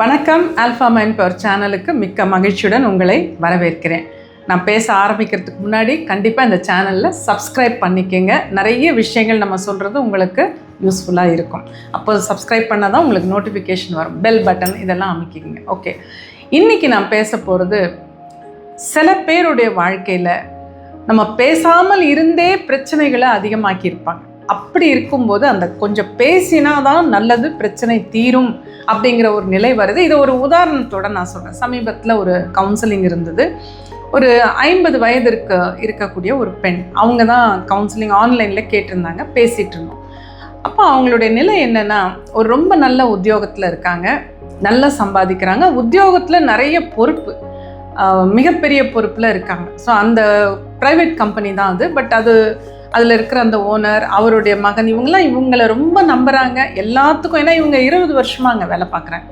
வணக்கம். Alpha mind power சேனலுக்கு மிக்க மகிழ்ச்சியுடன் உங்களை வரவேற்கிறேன். நான் பேச ஆரம்பிக்கிறதுக்கு முன்னாடி கண்டிப்பாக இந்த சேனலில் சப்ஸ்கிரைப் பண்ணிக்கங்க. நிறைய விஷயங்கள் நம்ம சொல்கிறது உங்களுக்கு யூஸ்ஃபுல்லாக இருக்கும். அப்போது சப்ஸ்கிரைப் பண்ணால் தான் உங்களுக்கு நோட்டிஃபிகேஷன் வரும். பெல் பட்டன் இதெல்லாம் அமைக்கிங்க ஓகே இன்றைக்கி நான் பேச போகிறது சில பேருடைய வாழ்க்கையில் நம்ம பேசாமல் இருந்தே பிரச்சனைகளை அதிகமாக்கியிருப்பாங்க. அப்படி இருக்கும்போது அந்த கொஞ்சம் பேசினா தான் நல்லது பிரச்சனை தீரும் அப்படிங்கிற ஒரு நிலை வருது. இது ஒரு உதாரணத்தோட நான் சொல்கிறேன் சமீபத்தில் ஒரு கவுன்சிலிங் இருந்தது. ஒரு ஐம்பது வயது இருக்க இருக்கக்கூடிய ஒரு பெண். அவங்க தான் கவுன்சிலிங் ஆன்லைனில் கேட்டிருந்தாங்க பேசிகிட்டு இருந்தோம். அப்போ அவங்களுடைய நிலை என்னென்னா ஒரு ரொம்ப நல்ல உத்தியோகத்தில் இருக்காங்க நல்லா சம்பாதிக்கிறாங்க. உத்தியோகத்தில் நிறைய பொறுப்பு மிகப்பெரிய பொறுப்பில் இருக்காங்க. ஸோ அந்த ப்ரைவேட் கம்பெனி தான் அது. பட் அது அதில் இருக்கிற அந்த ஓனர் அவருடைய மகன் இவங்கெல்லாம் இவங்களை ரொம்ப நம்புகிறாங்க எல்லாத்துக்கும் ஏன்னா இவங்க இருபது வருஷமாக அங்கே வேலை பார்க்குறேன்.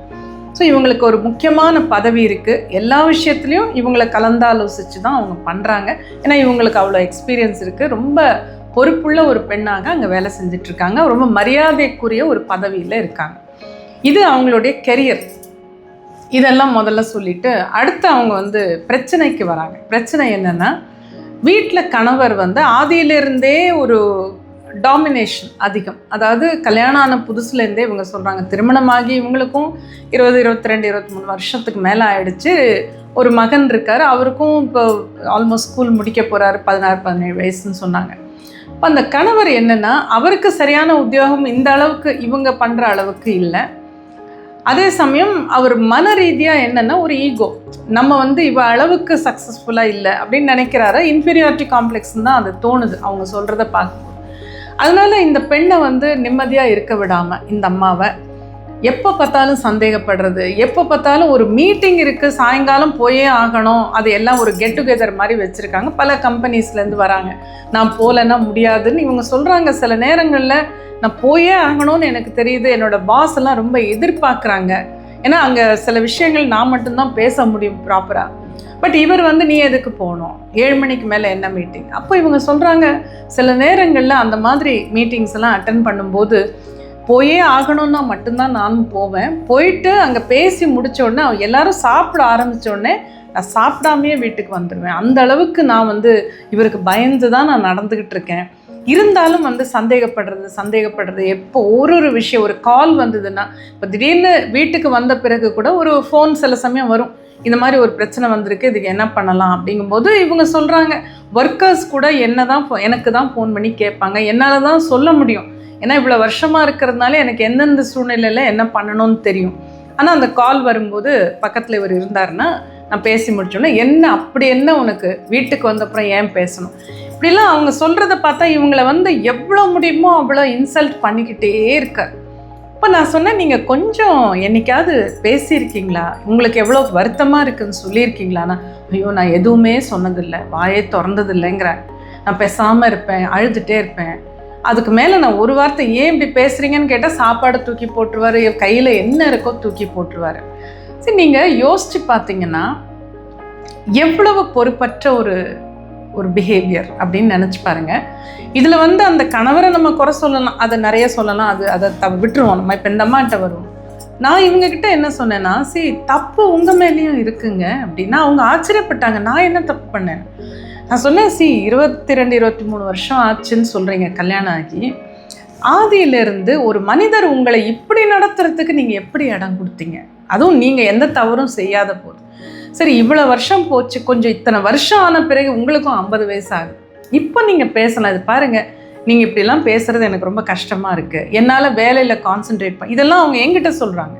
ஸோ இவங்களுக்கு ஒரு முக்கியமான பதவி இருக்குது எல்லா விஷயத்துலையும் இவங்களை கலந்தாலோசித்து தான் அவங்க பண்ணுறாங்க ஏன்னா இவங்களுக்கு அவ்வளோ எக்ஸ்பீரியன்ஸ் இருக்குது ரொம்ப பொறுப்புள்ள ஒரு பெண்ணாக அங்கே வேலை செஞ்சிட்ருக்காங்க. ரொம்ப மரியாதைக்குரிய ஒரு பதவியில் இருக்காங்க. இது அவங்களுடைய கெரியர் இதெல்லாம் முதல்ல சொல்லிவிட்டு அடுத்து அவங்க வந்து பிரச்சனைக்கு வராங்க. பிரச்சனை என்னென்னா வீட்டில் கணவர் வந்து ஆதியிலிருந்தே ஒரு டாமினேஷன் அதிகம். அதாவது கல்யாணம் ஆன புதுசுலேருந்தே இவங்க சொல்கிறாங்க திருமணமாகி இவங்களுக்கும் இருபது இருபத்தி ரெண்டு இருபத்தி மூணு வருஷத்துக்கு மேலே ஆயிடுச்சு. ஒரு மகன் இருக்கார் அவருக்கும் இப்போ ஆல்மோஸ்ட் ஸ்கூல் முடிக்க போகிறாரு பதினாறு பதினேழு வயசுன்னு சொன்னாங்க. இப்போ அந்த கணவர் என்னென்னா அவருக்கு சரியான உத்தியோகம் இந்த அளவுக்கு இவங்க பண்ணுற அளவுக்கு இல்லை. அதே சமயம் அவர் மன ரீதியாக என்னென்னா ஒரு ஈகோ நம்ம வந்து இவ அளவுக்கு சக்ஸஸ்ஃபுல்லாக இல்லை அப்படின்னு நினைக்கிறாரு? இன்ஃபீரியாரிட்டி காம்ப்ளெக்ஸ் தான் அது தோணுது அவங்க சொல்கிறத பார்க்கும்போது. அதனால இந்த பெண்ணை வந்து நிம்மதியாக இருக்க விடாமல் இந்த அம்மாவை எப்போ பார்த்தாலும் சந்தேகப்படுறது? எப்போ பார்த்தாலும் ஒரு மீட்டிங் இருக்குது சாயங்காலம் போயே ஆகணும். அது எல்லாம் ஒரு கெட் டுகெதர் மாதிரி வச்சுருக்காங்க. பல கம்பெனிஸ்லேருந்து வராங்க. நான் போகலன்னா முடியாதுன்னு இவங்க சொல்கிறாங்க சில நேரங்களில் நான் போயே ஆகணும்னு எனக்கு தெரியுது. என்னோட பாஸ் எல்லாம் ரொம்ப எதிர்பார்க்குறாங்க. ஏன்னா அங்கே சில விஷயங்கள் நான் மட்டும்தான் பேச முடியும் ப்ராப்பராக பட் இவர் வந்து நீ எதுக்கு போகணும்? ஏழு மணிக்கு மேலே என்ன மீட்டிங் அப்போ இவங்க சொல்கிறாங்க சில நேரங்களில் அந்த மாதிரி மீட்டிங்ஸ் எல்லாம் அட்டன் பண்ணும்போது போயே ஆகணும்னா மட்டும்தான் நானும் போவேன். போயிட்டு அங்கே பேசி முடித்தோடனே உடனே எல்லாரும் சாப்பிட ஆரம்பித்தோடனே நான் சாப்பிடாமையே வீட்டுக்கு வந்துடுவேன் அந்த அளவுக்கு நான் வந்து இவருக்கு பயந்து தான் நான் நடந்துக்கிட்டு இருக்கேன். இருந்தாலும் வந்து சந்தேகப்படுறது சந்தேகப்படுறது எப்போ ஒரு ஒரு விஷயம் ஒரு கால் வந்ததுன்னா இப்போ திடீர்னு வீட்டுக்கு வந்த பிறகு கூட ஒரு ஃபோன் சில சமயம் வரும். இந்த மாதிரி ஒரு பிரச்சனை வந்திருக்கு இதுக்கு என்ன பண்ணலாம் அப்படிங்கும்போது இவங்க சொல்கிறாங்க ஒர்க்கர்ஸ் கூட என்ன தான் எனக்கு தான் ஃபோன் பண்ணி கேட்பாங்க. என்னால் தான் சொல்ல முடியும். ஏன்னா இவ்வளோ வருஷமாக இருக்கிறதுனால எனக்கு எந்தெந்த சூழ்நிலையில் என்ன பண்ணணும்னு தெரியும். ஆனால் அந்த கால் வரும்போது பக்கத்தில் இவர் இருந்தாருன்னா நான் பேசி முடிச்சோன்னே என்ன அப்படி என்ன உனக்கு? வீட்டுக்கு வந்தப்புறம் ஏன் பேசணும்? இப்படிலாம் அவங்க சொல்கிறத பார்த்தா இவங்கள வந்து எவ்வளோ முடியுமோ அவ்வளோ இன்சல்ட் பண்ணிக்கிட்டே இருக்கார். இப்போ நான் சொன்னேன் நீங்கள் கொஞ்சம் என்னைக்காவது பேசியிருக்கீங்களா? உங்களுக்கு எவ்வளோ வருத்தமாக இருக்குன்னு சொல்லியிருக்கீங்களான்னா? ஐயோ நான் எதுவுமே சொன்னதில்லை. வாயே திறந்ததில்லைங்கிறேன் நான் பேசாமல் இருப்பேன் அழுதுகிட்டே இருப்பேன். அதுக்கு மேலே நான் ஒரு வார்த்தை ஏன் இப்படி பேசுகிறீங்கன்னு கேட்டால் சாப்பாடு தூக்கி போட்டுருவார் கையில் என்ன இருக்கோ தூக்கி போட்டுருவார். சரி நீங்கள் யோசித்து பார்த்தீங்கன்னா எவ்வளவு பொறுப்பற்ற ஒரு ஒரு பிஹேவியர் அப்படின்னு நினச்சி பாருங்க. இதில் வந்து அந்த கணவரை நம்ம குறை சொல்லலாம். அதை நிறைய சொல்லலாம். அது அதை த விட்டுருவோம். நம்ம இப்போ இந்த அம்மாட்ட வருவோம். நான் இவங்கக்கிட்ட என்ன சொன்னேன்னா சரி தப்பு உங்கள் மேலேயும் இருக்குங்க. அப்படின்னா. அவங்க ஆச்சரியப்பட்டாங்க. நான் என்ன தப்பு பண்ணேன்? நான் சொன்னேன் சி இருபத்தி ரெண்டு இருபத்தி மூணு வருஷம் ஆச்சுன்னு சொல்கிறீங்க கல்யாணம் ஆகி. ஆதியிலிருந்து ஒரு மனிதர் உங்களை இப்படி நடத்துறதுக்கு நீங்கள் எப்படி இடம் கொடுத்தீங்க? அதுவும் நீங்கள் எந்த தவறும் செய்யாத போது. சரி இவ்வளோ வருஷம் போச்சு. கொஞ்சம் இத்தனை வருஷம் ஆன பிறகு உங்களுக்கும் ஐம்பது வயசு ஆகுது இப்போ நீங்கள் பேசலாம். இது பாருங்கள் நீங்கள் இப்படிலாம் பேசுகிறது எனக்கு ரொம்ப கஷ்டமாக இருக்குது என்னால் வேலையில் கான்சென்ட்ரேட் பண்ண இதெல்லாம் அவங்க என்கிட்ட சொல்கிறாங்க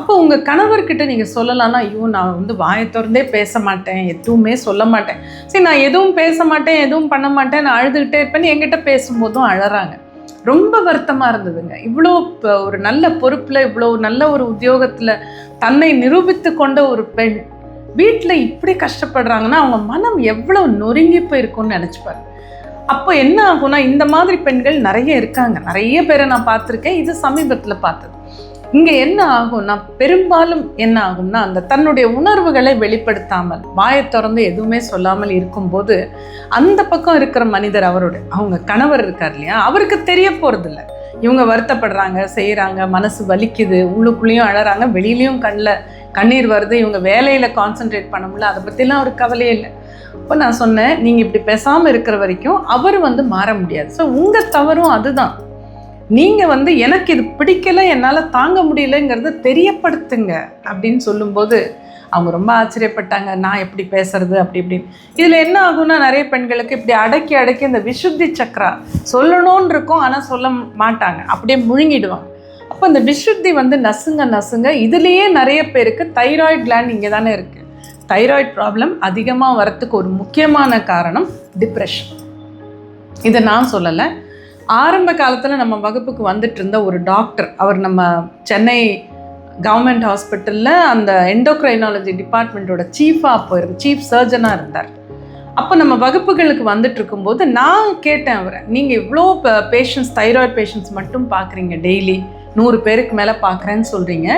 அப்போ உங்கள் கணவர்கிட்ட நீங்கள் சொல்லலாம்னா ஐயோ நான் வந்து வாயை திறந்தே பேச மாட்டேன். எதுவுமே சொல்ல மாட்டேன். சரி நான் எதுவும் பேச மாட்டேன் எதுவும் பண்ண மாட்டேன். நான் அழுதுகிட்டே இருப்பேன்னு என்கிட்ட பேசும்போதும் அழறாங்க. ரொம்ப வருத்தமாக இருந்ததுங்க. இவ்வளோ ஒரு நல்ல பொறுப்பில் இவ்வளோ நல்ல ஒரு உத்தியோகத்தில் தன்னை நிரூபித்து கொண்ட ஒரு பெண் வீட்டில் இப்படி கஷ்டப்படுறாங்கன்னா அவங்க மனம் எவ்வளோ நொறுங்கி போயிருக்கும்னு நினச்சிப்பாரு அப்போ என்ன ஆகும்னா இந்த மாதிரி பெண்கள் நிறைய இருக்காங்க. நிறைய பேரை நான் பார்த்துருக்கேன். இது சமீபத்தில் பார்த்தது. இங்கே என்ன ஆகும்னா பெரும்பாலும் என்ன ஆகும்னா அந்த தன்னுடைய உணர்வுகளை வெளிப்படுத்தாமல் வாயை திறந்து எதுவுமே சொல்லாமல் இருக்கும்போது அந்த பக்கம் இருக்கிற மனிதர் அவரோட அவங்க கணவர் இருக்கார் இல்லையா? அவருக்கு தெரிய போகிறதில்ல இவங்க வருத்தப்படுறாங்க செய்கிறாங்க மனசு வலிக்குது உள்ளுக்குள்ளேயும் அழறாங்க வெளியிலையும் கண்ணில் கண்ணீர் வருது இவங்க வேலையில் கான்சென்ட்ரேட் பண்ண முடியல அதை பற்றிலாம் ஒரு கவலையே இல்லை. அப்போ நான் சொன்னேன் நீங்கள் இப்படி பேசாமல் இருக்கிற வரைக்கும் அவர் வந்து மாற முடியாது. ஸோ உங்கள் தவறும் அதுதான். நீங்கள் வந்து எனக்கு இது பிடிக்கல என்னால் தாங்க முடியலைங்கிறத தெரியப்படுத்துங்க அப்படின்னு சொல்லும்போது அவங்க ரொம்ப ஆச்சரியப்பட்டாங்க. நான் எப்படி பேசுறது அப்படி இப்படின்னு. இதில் என்ன ஆகும்னா நிறைய பெண்களுக்கு இப்படி அடக்கி அடக்கி இந்த விசுத்தி சக்கரா சொல்லணும்னு இருக்கும் ஆனால் சொல்ல மாட்டாங்க. அப்படியே முழுங்கிடுவாங்க. அப்போ இந்த விசுத்தி வந்து நசுங்க நசுங்க இதுலேயே நிறைய பேருக்கு தைராய்டு கிளாண்ட் இங்கே தானே இருக்குது தைராய்டு ப்ராப்ளம் அதிகமாக வரத்துக்கு ஒரு முக்கியமான காரணம் டிப்ரெஷன் இதை நான் சொல்லலை. ஆரம்ப காலத்தில் நம்ம வகுப்புக்கு வந்துட்டு இருந்த ஒரு டாக்டர் அவர் நம்ம சென்னை கவர்மெண்ட் ஹாஸ்பிட்டலில் அந்த எண்டோக்ரைனாலஜி டிபார்ட்மெண்ட்டோட சீஃபாக அப்போ இருக்கு சீஃப் சர்ஜனாக இருந்தார். அப்போ நம்ம வகுப்புகளுக்கு வந்துட்டு இருக்கும்போது நான் கேட்டேன் அவரை நீங்கள் இவ்வளோ பேஷண்ட்ஸ் தைராய்டு பேஷண்ட்ஸ் மட்டும் பார்க்குறீங்க டெய்லி நூறு பேருக்கு மேலே பார்க்குறேன்னு சொல்கிறீங்க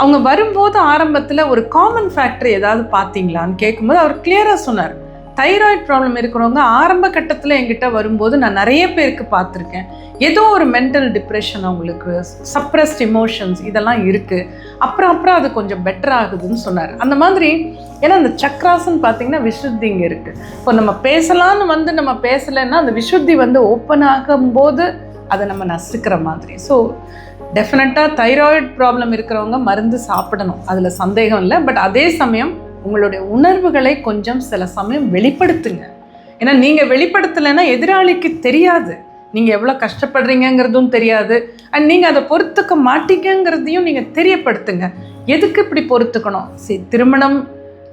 அவங்க வரும்போது ஆரம்பத்தில் ஒரு காமன் ஃபேக்டர் ஏதாவது பார்த்தீங்களான்னு கேட்கும்போது அவர் கிளியராக சொன்னார். தைராய்டு ப்ராப்ளம் இருக்கிறவங்க ஆரம்ப கட்டத்தில் என்கிட்ட வரும்போது நான் நிறைய பேருக்கு பார்த்துருக்கேன் ஏதோ ஒரு மென்டல் டிப்ரெஷன் அவங்களுக்கு சப்ரஸ்ட் இமோஷன்ஸ் இதெல்லாம் இருக்குது அப்புறம் அப்புறம் அது கொஞ்சம் பெட்டர் ஆகுதுன்னு சொன்னார். அந்த மாதிரி ஏன்னா அந்த சக்ராசன் பார்த்தீங்கன்னா விசுத்தி இங்கே இருக்குது இப்போ நம்ம பேசலான்னு வந்து நம்ம பேசலைன்னா அந்த விசுத்தி வந்து ஓப்பன் ஆகும்போது அதை நம்ம நசுக்கிற மாதிரி. ஸோ டெஃபினட்டாக தைராய்டு ப்ராப்ளம் இருக்கிறவங்க மருந்து சாப்பிடணும். அதில் சந்தேகம் இல்லை. பட் அதே சமயம் உங்களுடைய உணர்வுகளை கொஞ்சம் சில சமயம் வெளிப்படுத்துங்க. ஏன்னா நீங்கள் வெளிப்படுத்தலைன்னா எதிராளிக்கு தெரியாது. நீங்கள் எவ்வளோ கஷ்டப்படுறீங்கங்கிறதும் தெரியாது. அண்ட் நீங்கள் அதை பொறுத்துக்க மாட்டீங்கங்கிறதையும் நீங்கள் தெரியப்படுத்துங்க. எதுக்கு இப்படி பொறுத்துக்கணும்? சரி திருமணம்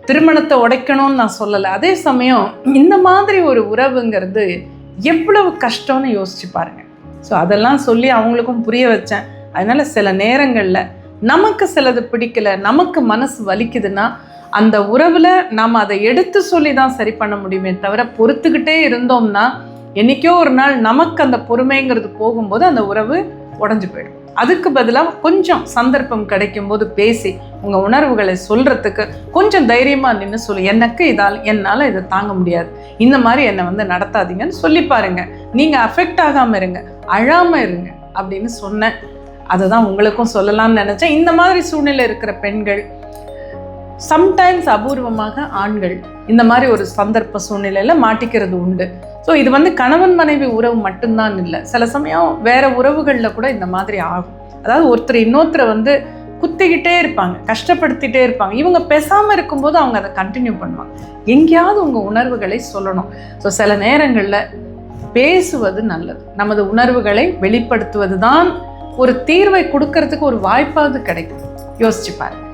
திருமணத்தை உடைக்கணும்னு நான் சொல்லலை. அதே சமயம் இந்த மாதிரி ஒரு உறவுங்கிறது எவ்வளவு கஷ்டம்னு யோசிச்சு பாருங்க. ஸோ அதெல்லாம் சொல்லி அவங்களுக்கும் புரிய வச்சேன். அதனால் சில நேரங்களில் நமக்கு சிலது பிடிக்கல நமக்கு மனசு வலிக்குதுன்னா அந்த உறவில் நாம் அதை எடுத்து சொல்லி தான் சரி பண்ண முடியுமே தவிர பொறுத்துக்கிட்டே இருந்தோம்னா என்னைக்கோ ஒரு நாள் நமக்கு அந்த பொறுமைங்கிறது போகும்போது அந்த உறவு உடஞ்சு போயிடும். அதுக்கு பதிலாக கொஞ்சம் சந்தர்ப்பம் கிடைக்கும்போது பேசி உங்கள் உணர்வுகளை சொல்கிறதுக்கு கொஞ்சம் தைரியமாக நின்று சொல்லு. எனக்கு இதால் என்னால் இதை தாங்க முடியாது. இந்த மாதிரி என்னை வந்து நடத்தாதீங்கன்னு சொல்லி பாருங்கள் நீங்கள் அஃபெக்ட் ஆகாமல் இருங்க. அழாமல் இருங்க அப்படின்னு சொன்னேன். அதை தான் உங்களுக்கும் சொல்லலாம்னு நினச்சேன். இந்த மாதிரி சூழ்நிலை இருக்கிற பெண்கள் சம்டைம்ஸ் அபூர்வமாக ஆண்கள் இந்த மாதிரி ஒரு சந்தர்ப்ப சூழ்நிலையில் மாட்டிக்கிறது உண்டு. ஸோ இது வந்து கணவன் மனைவி உறவு மட்டும்தான் இல்லை. சில சமயம் வேற உறவுகளில் கூட இந்த மாதிரி ஆகும். அதாவது ஒருத்தர் இன்னொருத்தரை வந்து குத்திக்கிட்டே இருப்பாங்க கஷ்டப்படுத்திட்டே இருப்பாங்க. இவங்க பேசாமல் இருக்கும்போது அவங்க அதை கண்டினியூ பண்ணுவாங்க. எங்கேயாவது உங்கள் உணர்வுகளை சொல்லணும். ஸோ சில நேரங்களில் பேசுவது நல்லது. நமது உணர்வுகளை வெளிப்படுத்துவது தான் ஒரு தீர்வை கொடுக்கறதுக்கு ஒரு வாய்ப்பாவது கிடைக்கும். யோசிச்சு பாருங்க.